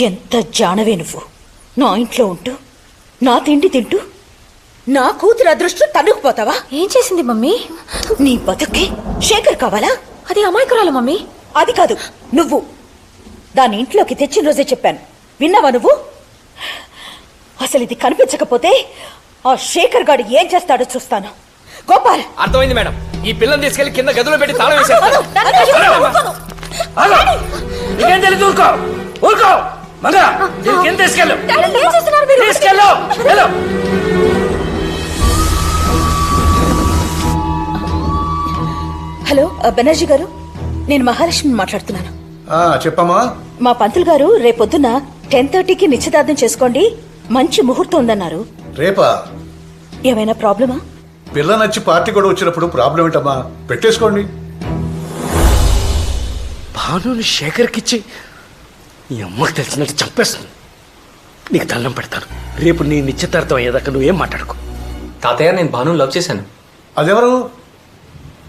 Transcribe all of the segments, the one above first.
ఎంత జానవే నువ్వు? నా ఇంట్లో ఉంటూ నా తిండి తింటూ నా కూతురు అదృష్టం తన్నుకుపోతావా ఏం చేసింది మమ్మీ? నీ బతుక్కి శేఖర్ కావాలా? అది అమాయకురాలు మమ్మీ. అది కాదు నువ్వు. దాని ఇంట్లోకి తెచ్చిన రోజే చెప్పాను. విన్నావా నువ్వు? అసలు ఇది కనిపించకపోతే ఆ శేఖర్ గాడు ఏం చేస్తాడో చూస్తాను. గోపాల్! అర్థమైంది మేడం. ఈ పిల్లని తీసుకెళ్ళి కింద గదిలో పెట్టి తాళం వేసేస్తాను. నీకేం తెలియదు ఊరుకో. ఊరుకో. మగ తీసుకెళ్ళు? తీసుకెళ్ళు. వెళ్ళు. హలో బెనర్జీ గారు నేను మహాలక్ష్మి మాట్లాడుతున్నాను. ఆ, చెప్పమ్మా. మా పంతులు గారు రేపొద్దున టెన్ థర్టీకి నిశ్చితార్థం చేసుకోండి. మంచి ముహూర్తం ఉందన్నారు. రేపా? ఏమైనా ప్రాబ్లమా? పిల్ల నచ్చి పార్టీ కూడా వచ్చినప్పుడు ప్రాబ్లం ఏంటమ్మా? పెట్టేసుకోండి. భానుని శేఖర్కిచ్చి నీ అమ్మకి తెలిసినట్టు చంపేస్తుంది నీకు దండం పెడతాను. రేపు నీ నిశ్చితార్థం అయ్యేదాకా నువ్వేం మాట్లాడుకో. తాతయ్య నేను భాను లవ్ చేశాను. అదెవరు?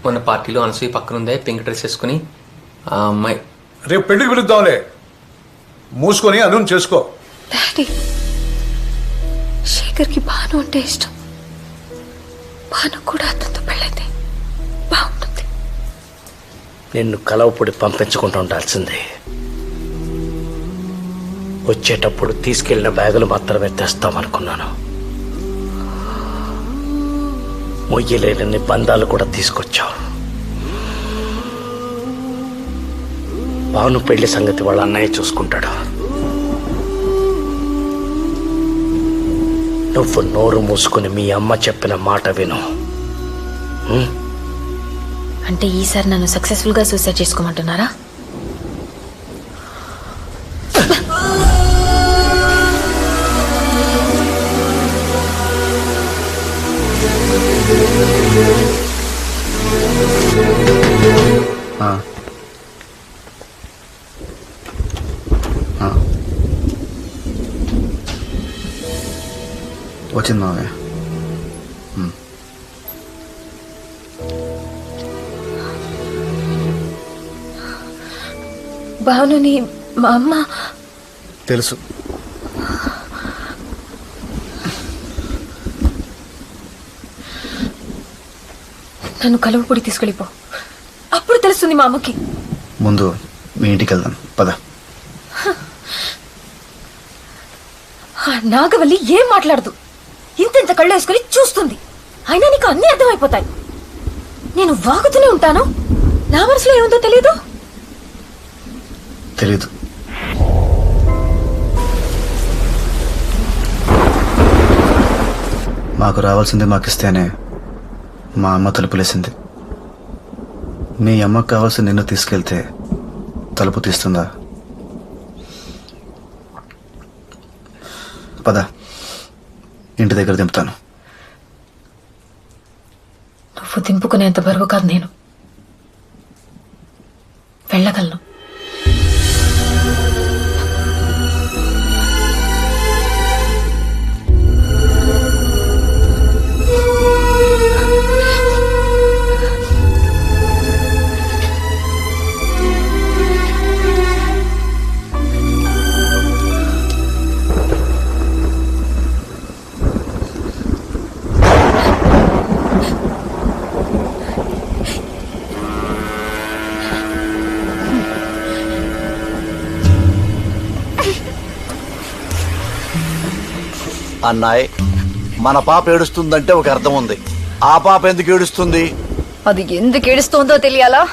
మొన్న పార్టీలో అనసూయ పక్కన ఉందే పింక్ డ్రెస్ వేసుకుని ఆ అమ్మాయి. రేపు పెళ్ళికి పిలుద్దాంలే. మూసుకొని అను చేసుకో. డాడీ శేఖర్కి భాను అంటే ఇష్టం. భాను కూడా అతనితో పెళ్ళైతే బాగుంటుంది. నిన్ను కలవపొడి పంపించకుండా ఉండాల్సిందే. వచ్చేటప్పుడు తీసుకెళ్ళిన బ్యాగులు మాత్రమే తెస్తామనుకున్నాను. మొయ్యలేని బంధాలు కూడా తీసుకొచ్చావు భాను పెళ్ళి సంగతి వాళ్ళ అన్నయ్య చూసుకుంటాడు. నువ్వు నోరు మూసుకుని మీ అమ్మ చెప్పిన మాట విను. అంటే ఈసారి నన్ను సక్సెస్ఫుల్గా సూసైడ్ చేసుకోమంటున్నారా? వచ్చింది మావయ్య భానుని మా అమ్మ తెలుసు. నన్ను కలువపొడి తీసుకెళ్ళిపో. అప్పుడు తెలుస్తుంది మా అమ్మకి. ముందు మీ ఇంటికి వెళ్దాం. పద. నాగవల్లి ఏం మాట్లాడదు? కళ్ళేసుకుని చూస్తుంది. అయినా నీకు అన్నీ అర్థమైపోతాయి. నేను వాగుతూనే ఉంటాను. నా మనసులో ఏముందో తెలీదు? తెలీదు. మాకు రావాల్సింది మాకు ఇస్తేనే మా అమ్మ తలుపులేసింది. మీ అమ్మకు కావాల్సి నిన్ను తీసుకెళ్తే తలుపు తీస్తుందా? పద. ఇంటి దగ్గర దింపుతాను. నువ్వు దింపుకునేంత బరువు కాదు నేను. అన్నాయ్. మన పాప ఏడుస్తుందంటే ఒక అర్థం ఉంది. ఆ పాప ఎందుకు ఏడుస్తుంది? అది ఎందుకు ఏడుస్తోందో తెలియాలా?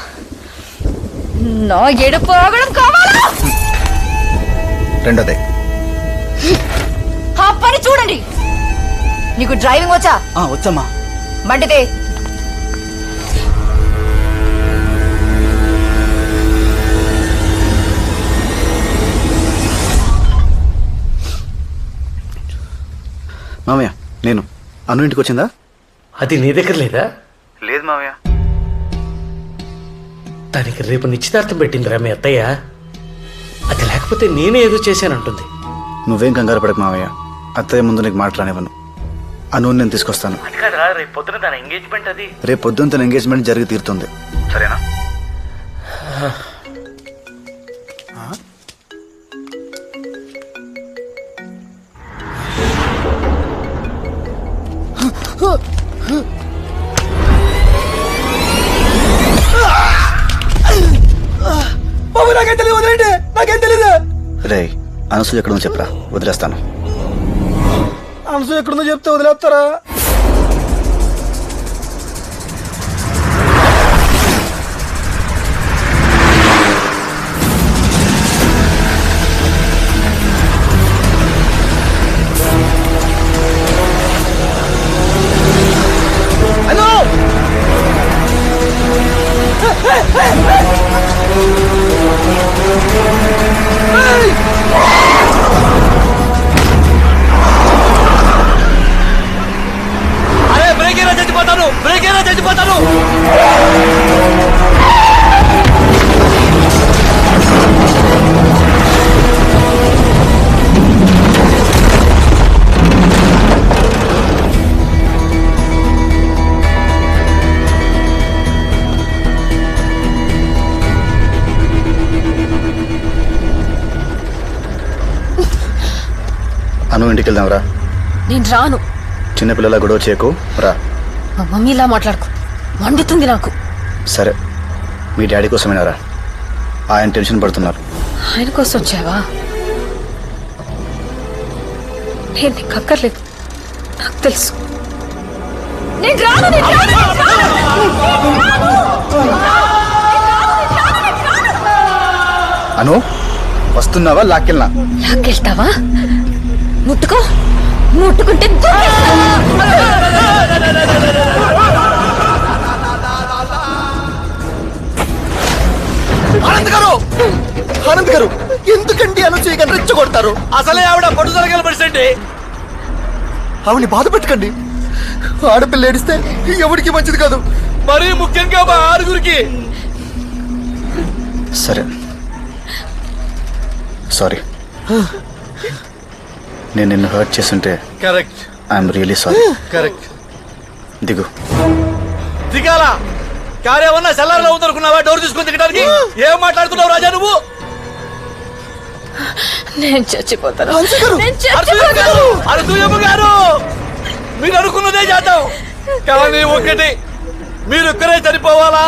నా ఎడుపు ఆగడం కావాలా? రెండోదే. ఆ పని చూడండి. నీకు డ్రైవింగ్ వచ్చా? వచ్చమ్మా. బండితే మామయ్య నేను. అను ఇంటికి వచ్చిందా? అది నీ దగ్గర లేదా? లేదు మామయ్య. దానికి రేపు నిశ్చితార్థం పెట్టిందిరా మీ అత్తయ్య. అది లేకపోతే నేనే ఏదో చేశానంటుంది. నువ్వేం కంగారు పడకు మావయ్య అత్తయ్య ముందు నీకు మాట్లాడనివ్వను అను నేను తీసుకొస్తాను. రేపు పొద్దున ఎంగేజ్మెంట్ అది. రేపు పొద్దున్న తన ఎంగేజ్మెంట్ జరిగి తీరుతుంది. సరేనా? అనసూయ ఎక్కడుందో చెప్పరా. వదిలేస్తాను. అనసూయ ఎక్కడుందో చెప్తే వదిలేస్తారా? Hey! ఇంటికి వెళ్దాం రా నేను రాను. చిన్నపిల్లల గొడవ చేయకు. రా. మా మమ్మీ ఇలా మాట్లాడుకో. మండుతుంది నాకు. సరే. మీ డాడీ కోసమేనా రా? ఆయన టెన్షన్ పడుతున్నారు. ఆయన కోసం వచ్చావా? నేను నీకు అక్కర్లేదు. నాకు తెలుసు. నేను రాను నేను రాను, నేను రాను. అను వస్తున్నావా? లాక్కెళ్ళనా? లాక్కెళ్తావా? ముట్టుకో. ముట్టుకుంటే. ఆనంద్ గారు! ఆనంద్ గారు ఎందుకండి అనసూయ గారు రెచ్చగొడతారు? అసలే ఆవిడ పట్టుదల మనిషి ఆవిని బాధ పెట్టకండి. ఆడపిల్ల ఏడిస్తే ఎవరికి మంచిది కాదు? మరీ ముఖ్యంగా మా ఆరుగురికి. సరే. సారీ. నేను నిన్ను హర్ట్ చేస్తుంటే correct I'm really sorry correct దిగు. దిగాల? కారు ఏమన్నా సెల్లార్లో ఉందనుకున్నావా డోర్ తీసుకొని దిగడానికి ఏం మాట్లాడుతున్నావు రాజా నువ్వు? నేను చచ్చిపోతాను. నేను చచ్చిపోతాను. గారు. అరసూయమ్మ గారు మీరు అనుకున్నదే చేద్దాం. కానీ ఒకటి మీరు ఒక్కరే చనిపోవాలా?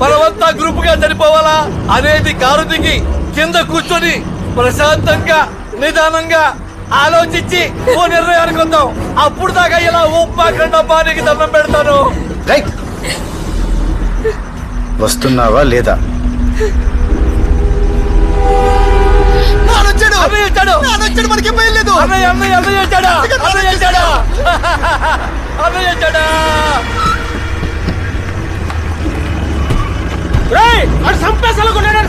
మనమంతా గ్రూప్గా చనిపోవాలా? అనేది కారు దిగి కింద కూర్చొని ప్రశాంతంగా నిదానంగా ఆలోచించి ఓ నిర్ణయానికి వద్దాం అప్పుడు దాకా ఇలా ఉప్పాకండ పానికి దండం పెడతాను. వస్తున్నావా లేదా? మనకి భయం లేదు. అన్నయ్య అన్నయ్య అన్నయ్య వచ్చాడా? అన్నయ్య వచ్చాడా? అన్నయ్య వచ్చాడా? రేయ్ అడు సంపేసలు కొన్నాడు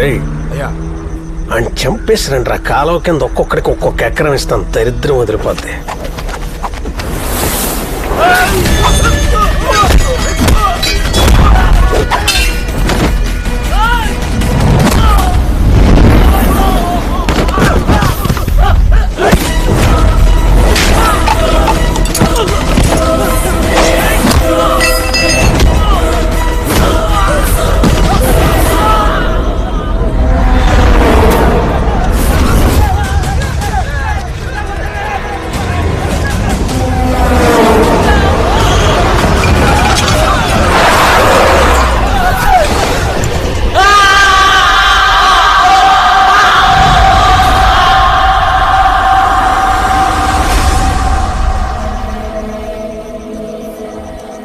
సంగీతాడన్నా అని చంపేసిరండి రా కాలువ కింద ఒక్కొక్కడికి ఒక్కొక్క ఎకరం ఇస్తాను. దరిద్రం వదిలిపోద్ది.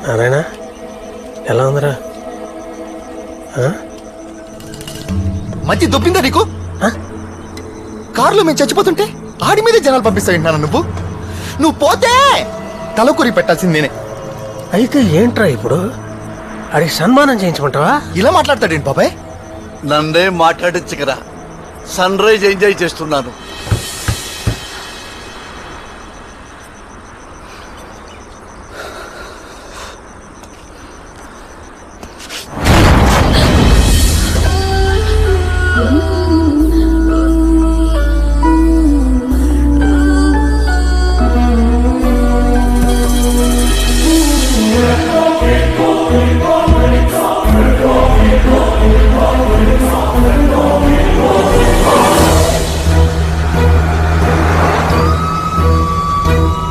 నారాయణ ఎలా ఉందిరా? మంచి దొబ్బిందా నీకు? కారులో మేము చచ్చిపోతుంటే ఆడి మీదే జనాలు పంపిస్తాయి నువ్వు? నువ్వు పోతే తలకొరి పెట్టాల్సింది నేనే. అయితే ఏంట్రా ఇప్పుడు? అడిగి సన్మానం చేయించమంటావా? ఇలా మాట్లాడతాడేంటి బాబాయ్? నన్నే మాట్లాడించగరా సన్ రైజ్ ఎంజాయ్ చేస్తున్నాను.